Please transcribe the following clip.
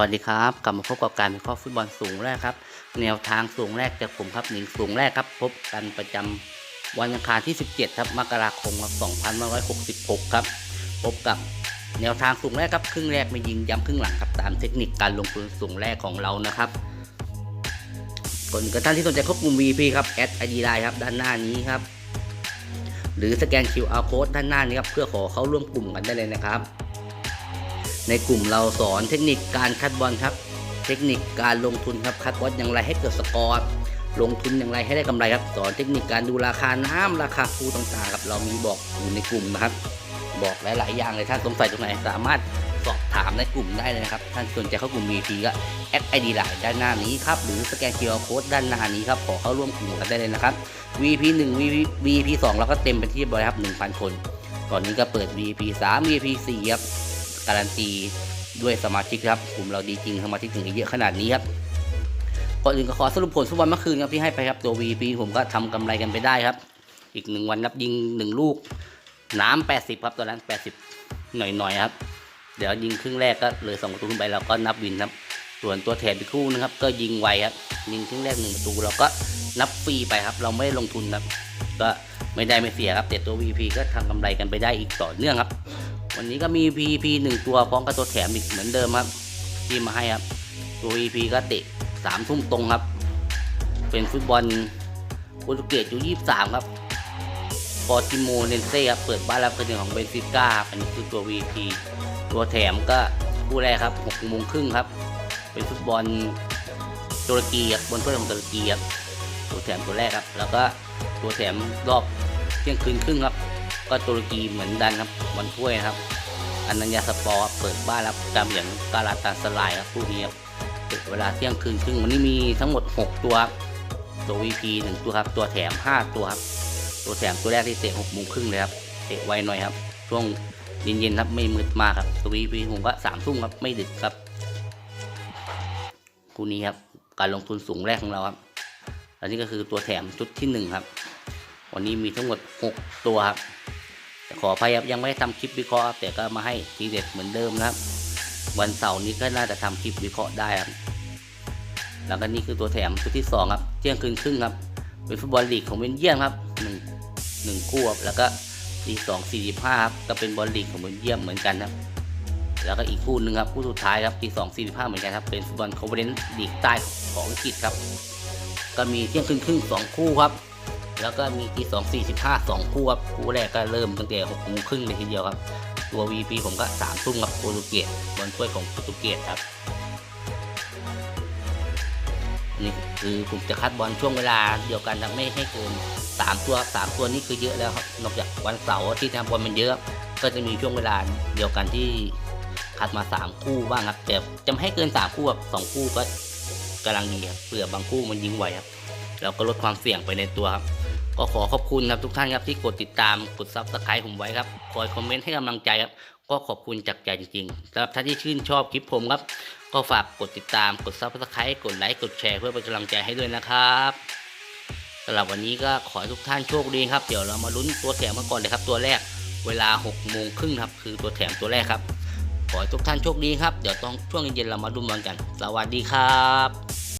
วัสดีครับ กลับมาพบกับการวิเคราะห์ฟุตบอลสูงแรกครับ แนวทางสูงแรกจากผมครับหนิงสูงแรกครับ พบกันประจำวันอังคารที่ 17ครับมกราคมครับ2566 ครับ พบกับแนวทางสูงแรกครับครึ่งแรกไม่ยิงย้ำครึ่งหลังครับตามเทคนิคการลงทุนสูงแรกของเรานะครับก่อนกระท่านที่สนใจเข้ากลุ่ม VP ครับแอดไอดีไลน์ครับด้านหน้านี้ครับ หรือสแกน QR code ด้านหน้านี้ครับเพื่อขอเข้าร่วมกลุ่มกันได้เลยนะครับ ในกลุ่มเราสอนเทคนิคการคัดบอลครับ เทคนิคการลงทุนครับคัดบอลอย่างไรให้เกิดสกอร์ลงทุนอย่างไรให้ได้กำไรครับสอนเทคนิคการดูราคาน้ำราคาคูต่างๆครับเรามีบอกอยู่ในกลุ่มนะครับ บอกหลาย ๆ อย่างเลยถ้าสงสัยตรงไหนสามารถสอบถามในกลุ่มได้เลยนะครับท่านสนใจเข้ากลุ่ม VP ก็แอดไอดีไลน์ด้านหน้านี้ครับหรือสแกน QR code ด้านหน้านี้ครับขอเข้าร่วมกลุ่มกันได้เลยนะครับ VP 1 VP VP 2เราก็เต็มเป็นที่เรียบร้อยครับ1,000 คน ตอนนี้ก็เปิด VP 3 VP 4ครับ การันตีด้วยสมาชิกครับกลุ่มเราดีจริงสมาชิกถึงเยอะขนาดนี้ครับก่อนอื่นก็ขอสรุปผลฟุตบอลเมื่อคืนครับที่ให้ไปครับตัว VP ผมก็ทำกำไรกันไปได้ครับ อีกหนึ่งวันนับยิงหนึ่งลูกน้ำ80ครับตอนนั้น80หน่อยๆครับ เดี๋ยวยิงครึ่งแรกก็เลยสองประตูขึ้นไปเราก็นับวินครับ ส่วนตัวแถมอีกคู่นะครับ ก็ยิงไวครับยิงครึ่งแรกหนึ่งประตูเราก็นับฟรีไปครับ เราไม่ได้ลงทุนครับ ก็ไม่ได้ไม่เสียครับแต่ตัว VP ก็ทำกำไรกันไปได้อีกต่อเนื่องครับ วันนี้ก็มี VP หนึ่งตัวพร้อมกับตัวแถมอีกเหมือนเดิมครับที่มาให้ครับ ตัว VP ก็เตะสามทุ่มตรงครับ เป็นฟุตบอลโปรตุเกสอยู่ยี่สามครับปอร์ติโมเนนเซ่ครับเปิดบ้านรับเพื่อนของเบนฟิก้าอันนี้คือตัว VP ตัวแถมก็คู่แรกครับหกโมงครึ่งครับ เป็นฟุตบอลตุรกีครับบนเพื่อนของตุรกีครับตัวแถมตัวแรกครับ แล้วก็ตัวแถมรอบเที่ยงคืนครึ่งครับ ก็ตุรกีเหมือนดันครับบอลถ้วยนะครับอันนัญญาสปอร์เปิดบ้านรับกำเหลียงกาลาตาสลายครับคู่นี้ครับเวลาเที่ยงคืนครึ่งวันนี้มีทั้งหมด 6 ตัวครับตัว VP หนึ่งตัวครับ ตัวแถม 5 ตัวครับ ตัวแถมตัวแรกที่เตะ6โมงครึ่งเลยครับเตะไวหน่อยครับ ช่วงเย็นๆครับไม่มืดมากครับตัว VP ผมก็สามทุ่มครับไม่ดึกครับคู่นี้ครับการลงทุนสูงแรกของเราครับอันนี้ก็คือตัวแถมชุดที่หนึ่งครับวันนี้มีทั้งหมด 6 ตัวครับ ขออภัยครับยังไม่ได้ทำคลิปวิเคราะห์แต่ก็มาให้ทีเด็ดเหมือนเดิมนะครับ วันเสาร์นี้ก็น่าจะทำคลิปวิเคราะห์ได้ครับแล้วก็นี่คือตัวแถมชุดที่2ครับเที่ยงคืนครึ่งครับเป็นฟุตบอลลีกของเบนเยียมครับหนึ่งหนึ่งคู่ครับแล้วก็ลีสองสี่สิบห้าครับก็เป็นบอลลีกของเบนเยียมเหมือนกันครับ แล้วก็อีกคู่หนึ่งครับคู่สุดท้ายครับลีสองสี่สิบห้าเหมือนกันครับเป็นฟุตบอลคอนเฟอเรนซ์ลีกใต้ของอังกฤษครับ ก็มีเที่ยงคืนครึ่งสองคู่ครับ แล้วก็มีทีสองสี่สิบห้าสองคู่ครับคู่แรกก็เริ่มตั้งแต่หกโมงครึ่งเลยทีเดียวครับ ตัว VP ผมก็สามทุ่มกับโปรตุเกสบอลถ้วยของโปรตุเกสครับนี่คือผมจะคัดบอลช่วงเวลาเดียวกันครับไม่ให้เกินสามตัวสามตัวนี่คือเยอะแล้วครับนอกจากวันเสาร์ที่ทำบอลมันเยอะ ก็จะมีช่วงเวลาเดียวกันที่คัดมาสามคู่บ้างครับแต่จะไม่ให้เกินสามคู่แบบสองคู่ก็กำลังดีครับเผื่อบางคู่มันยิงไหวครับแล้วก็ลดความเสี่ยงไปในตัวครับ ก็ขอขอบคุณครับทุกท่านครับที่กดติดตามกดซับสไครต์ผมไว้ครับคอยคอมเมนต์ให้กำลังใจครับก็ขอบคุณจากใจจริงๆสำหรับท่านที่ชื่นชอบคลิปผมครับ ก็ฝากกดติดตามกดซับสไครต์กดไลค์กดแชร์เพื่อเป็นกำลังใจให้ด้วยนะครับสำหรับวันนี้ก็ขอให้ทุกท่านโชคดีครับ เดี๋ยวเรามาลุ้นตัวแถมกันก่อนเลยครับ ตัวแรกเวลา6โมงครึ่งครับ คือตัวแถมตัวแรกครับ ขอให้ทุกท่านโชคดีครับ เดี๋ยวต้องช่วงเย็นๆเรามาลุ้นบอลกัน สวัสดีครับ